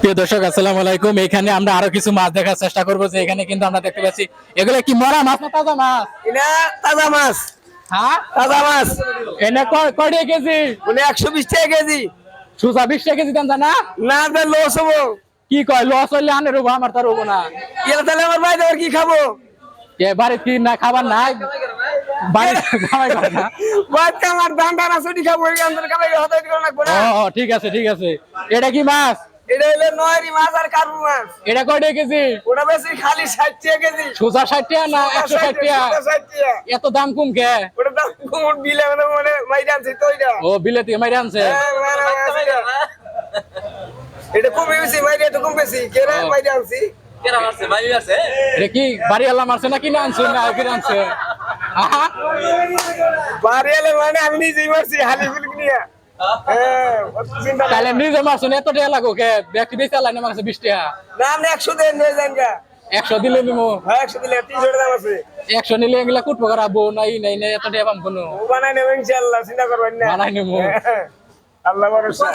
প্রিয় দর্শক আসসালামু আলাইকুম। এখানে আমরা আরও কিছু মাছ দেখার চেষ্টা করব যে এখানে কিন্তু আমরা দেখতে পাচ্ছি। এগুলো কি মরা মাছ না তাজা মাছ? এটা তাজা মাছ। হ্যাঁ? তাজা মাছ। এনে কেজি? একশো বিশ টাকা কেজি। সুসা বিশ টাকা কেজি দেন না। না লস হব। কি কয় লস হইলে আনে রবো আমার তার হব না। এর তাহলে আমার ভাই কি খাব? এ বাড়িতে কি না খাবার নাই? ঠিক আছে ঠিক আছে। এটা কি মাছ? এটা হলো নয়রি মাছ আর কার্পু মাছ। এটা কয়টা কেজি? ওটা বেশি খালি ষাট টাকা কেজি। সুসা ষাট টাকা না একশো ষাট টাকা এত দাম কম কে? ওটা দাম বিলে মানে মানে মাইরে আনছি তো এটা ও বিলেতি মাইরে আনছে? হ্যাঁ, এটা। কম বেশি মাইরে এটা কম বেশি। কে রে মাইরে আনছি? এটা কি বাড়ি আল্লাহ মারছে না কিনে আনছে? না কিনে আনছে? আহা বাড়ি এলে মানে আমি নিজেই মারছি হালি ফুল নিয়ে। হ্যাঁ। নাই। তাহলে নিজে মারছো এত টাকা লাগো কে? ব্যক্তি বেশি আল্লাহ না মারছে বিশ টাকা। না আপনি একশো দেন নিয়ে যান গা। একশো দিলে নিমো হ্যাঁ একশো দিলে তিনশো দাম আছে। একশো নিলে এগুলা কুটবো করাবো নাই নাই নাই এত টাকা পাম কোনো। ও বানাই নেবেন ইনশাল্লাহ চিন্তা করবেন না। বানাই নেব। হ্যাঁ, আল্লাহ ভরসা।